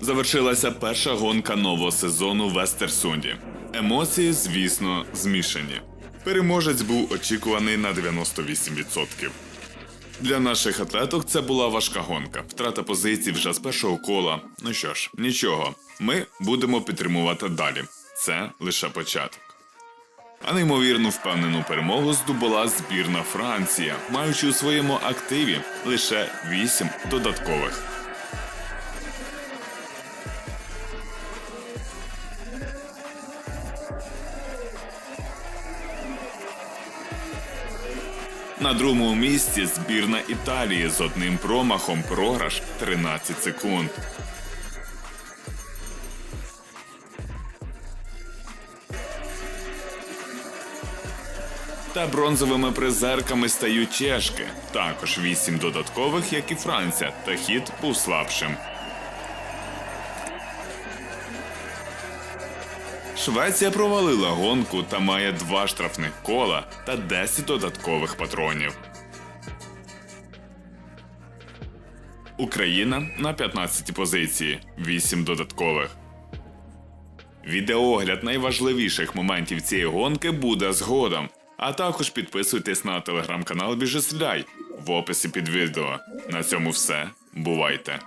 Завершилася перша гонка нового сезону в Естерсунді. Емоції, звісно, змішані. Переможець був очікуваний на 98%. Для наших атлеток це була важка гонка. Втрата позицій вже з першого кола. Ну що ж, нічого, ми будемо підтримувати далі. Це лише початок. А неймовірну впевнену перемогу здобула збірна Франція, маючи у своєму активі лише 8 додаткових. На другому місці збірна Італії з одним промахом програш 13 секунд. Та бронзовими призерками стають чешки. Також вісім додаткових, як і Франція, та хід був слабшим. Швеція провалила гонку та має два штрафних кола та 10 додаткових патронів. Україна на 15 позиції, 8 додаткових. Відеоогляд найважливіших моментів цієї гонки буде згодом. А також підписуйтесь на телеграм-канал Біжесляй в описі під відео. На цьому все. Бувайте!